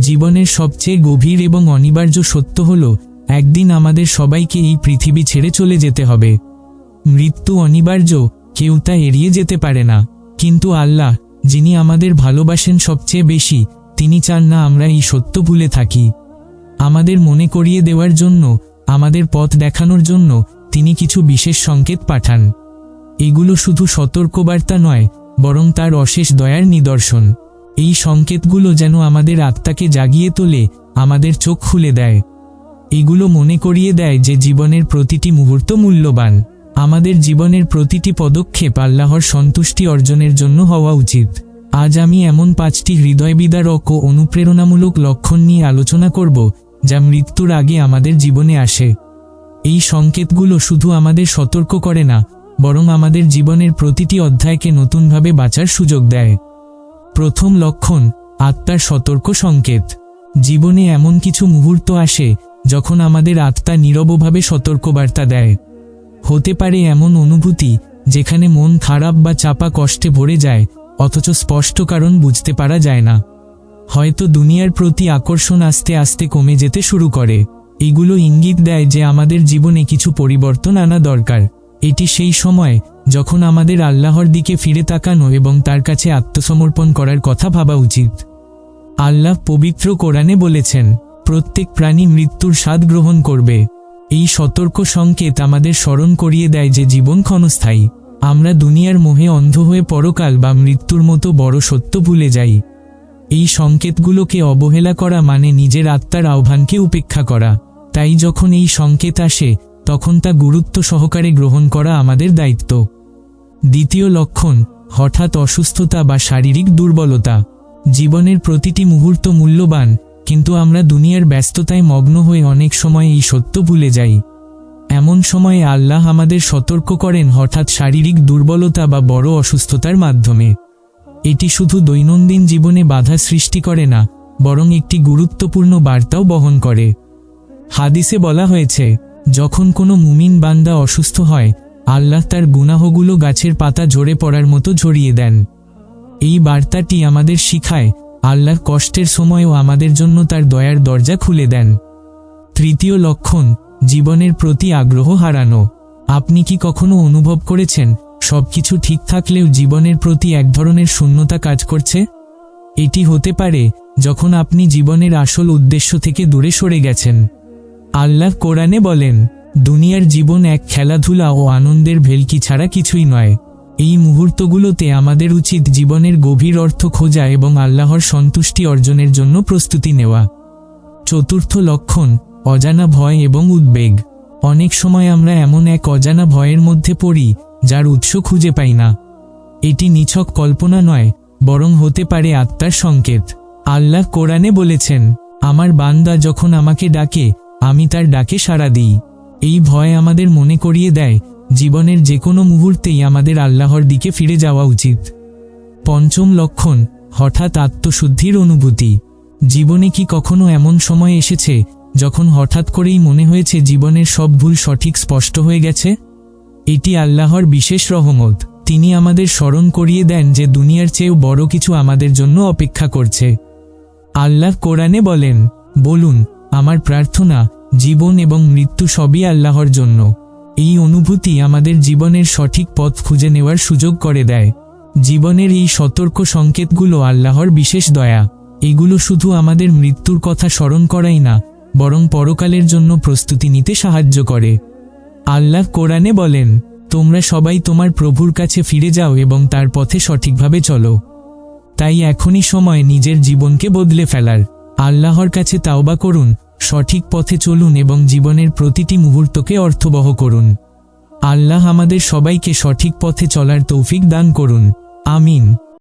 জীবনের সবচেয়ে গভীর এবং অনিবার্য সত্য হল, একদিন আমাদের সবাইকে এই পৃথিবী ছেড়ে চলে যেতে হবে। মৃত্যু অনিবার্য, কেউ তা এড়িয়ে যেতে পারে না। কিন্তু আল্লাহ, যিনি আমাদের ভালোবাসেন সবচেয়ে বেশি, তিনি চান না আমরা এই সত্য ভুলে থাকি। আমাদের মনে করিয়ে দেওয়ার জন্য, আমাদের পথ দেখানোর জন্য, তিনি কিছু বিশেষ সংকেত পাঠান। এগুলো শুধু সতর্কবার্তা নয়, বরং তার অশেষ দয়ার নিদর্শন। এই সংকেতগুলো যেন আমাদের আত্মাকে জাগিয়ে তোলে, আমাদের চোখ খুলে দেয়। এগুলো মনে করিয়ে দেয় যে জীবনের প্রতিটি মুহূর্ত মূল্যবান। আমাদের জীবনের প্রতিটি পদক্ষেপ আল্লাহর সন্তুষ্টি অর্জনের জন্য হওয়া উচিত। আজ আমি এমন পাঁচটি হৃদয় বিদারক ও অনুপ্রেরণামূলক লক্ষণ নিয়ে আলোচনা করব, যা মৃত্যুর আগে আমাদের জীবনে আসে। এই সংকেতগুলো শুধু আমাদের সতর্ক করে না, বরং আমাদের জীবনের প্রতিটি অধ্যায়কে নতুনভাবে বাঁচার সুযোগ দেয়। প্রথম লক্ষণ, আত্মার সতর্ক সংকেত। জীবনে এমন কিছু মুহূর্ত আসে, যখন আমাদের আত্মা নীরবভাবে সতর্কবার্তা দেয়। হতে পারে এমন অনুভূতি, যেখানে মন খারাপ বা চাপা কষ্টে ভরে যায়, অথচ স্পষ্ট কারণ বুঝতে পারা যায় না। হয়তো দুনিয়ার প্রতি আকর্ষণ আস্তে আস্তে কমে যেতে শুরু করে। এগুলো ইঙ্গিত দেয় যে আমাদের জীবনে কিছু পরিবর্তন আনা দরকার। এটি সেই সময় যখন আমাদের আল্লাহর দিকে ফিরে তাকানো এবং তার কাছে আত্মসমর্পণ করার কথা ভাবা উচিত। আল্লাহ পবিত্র কোরআনে বলেছেন, প্রত্যেক প্রাণী মৃত্যুর স্বাদ গ্রহণ করবে। এই সতর্ক সংকেত আমাদের স্মরণ করিয়ে দেয় যে জীবন ক্ষণস্থায়ী। আমরা দুনিয়ার মোহে অন্ধ হয়ে পরকাল বা মৃত্যুর মতো বড় সত্য ভুলে যাই। এই সংকেতগুলোকে অবহেলা করা মানে নিজের আত্মার আহ্বানকে উপেক্ষা করা। তাই যখন এই সংকেত আসে তখন তা গুরুত্ব সহকারে গ্রহণ করা আমাদের দায়িত্ব। দ্বিতীয় লক্ষণ, হঠাৎ অসুস্থতা বা শারীরিক দুর্বলতা। জীবনের প্রতিটি মুহূর্ত মূল্যবান, কিন্তু আমরা দুনিয়ার ব্যস্ততায় মগ্ন হয়ে অনেক সময় এই সত্য ভুলে যাই। এমন সময়ে আল্লাহ আমাদের সতর্ক করেন হঠাৎ শারীরিক দুর্বলতা বা বড় অসুস্থতার মাধ্যমে। এটি শুধু দৈনন্দিন জীবনে বাধা সৃষ্টি করে না, বরং একটি গুরুত্বপূর্ণ বার্তাও বহন করে। হাদিসে বলা হয়েছে যখন কোনো মুমিন বান্দা অসুস্থ হয়, আল্লাহ তার গুনাহগুলো গাছের পাতা ঝরে পড়ার মতো ঝরিয়ে দেন। এই বার্তাটি আমাদের শিখায়, আল্লাহর কষ্টের সময়ও আমাদের জন্য তার দয়ার দরজা খুলে দেন। তৃতীয় লক্ষণ, জীবনের প্রতি আগ্রহ হারানো। আপনি কি কখনো অনুভব করেছেন, সবকিছু ঠিক থাকলেও জীবনের প্রতি এক ধরনের শূন্যতা কাজ করছে? এটি হতে পারে, যখন আপনি জীবনের আসল উদ্দেশ্য থেকে দূরে সরে গেছেন। আল্লাহ কোরআনে বলেন, দুনিয়ার জীবন এক খেলাধুলা ও আনন্দের ভেলকি ছাড়া কিছুই নয়। এই মুহূর্তগুলোতে আমাদের উচিত জীবনের গভীর অর্থ খোঁজা এবং আল্লাহর সন্তুষ্টি অর্জনের জন্য প্রস্তুতি নেওয়া। চতুর্থ লক্ষণ, অজানা ভয় এবং উদ্বেগ। অনেক সময় আমরা এমন এক অজানা ভয়ের মধ্যে পড়ি, যার উৎস খুঁজে পাই না। এটি নিছক কল্পনা নয়, বরং হতে পারে আত্মার সংকেত। আল্লাহ কোরআনে বলেছেন, আমার বান্দা যখন আমাকে ডাকে আমি তার ডাকে সাড়া দিই। এই ভয় আমাদের মনে করিয়ে দেয়, জীবনের যে কোনো মুহূর্তেই আমাদের আল্লাহর দিকে ফিরে যাওয়া উচিত। পঞ্চম লক্ষণ, হঠাৎ আত্মশুদ্ধির অনুভূতি। জীবনে কি কখনো এমন সময় এসেছে, যখন হঠাৎ করেই মনে হয়েছে জীবনের সব ভুল সঠিক স্পষ্ট হয়ে গেছে? এটি আল্লাহর বিশেষ রহমত। তিনি আমাদের স্মরণ করিয়ে দেন যে দুনিয়ার চেয়েও বড় কিছু আমাদের জন্য অপেক্ষা করছে। আল্লাহ কোরআনে বলেন, বলুন আমার প্রার্থনা, জীবন এবং মৃত্যু সবই আল্লাহর জন্য। এই অনুভূতি আমাদের জীবনের সঠিক পথ খুঁজে নেওয়ার সুযোগ করে দেয়। জীবনের এই সতর্ক সংকেতগুলো আল্লাহর বিশেষ দয়া। এগুলো শুধু আমাদের মৃত্যুর কথা স্মরণ করাই না, বরং পরকালের জন্য প্রস্তুতি নিতে সাহায্য করে। আল্লাহ কোরআনে বলেন, তোমরা সবাই তোমার প্রভুর কাছে ফিরে যাও এবং তার পথে সঠিকভাবে চলো। তাই এখনই সময় নিজের জীবনকে বদলে ফেলার। আল্লাহর কাছে তাওবা করুন সঠিক পথে চলুন এবং জীবনের প্রতিটি মুহূর্তকে অর্থবহ করুন। আল্লাহ আমাদের সবাইকে সঠিক পথে চলার তৌফিক দান করুন। আমিন।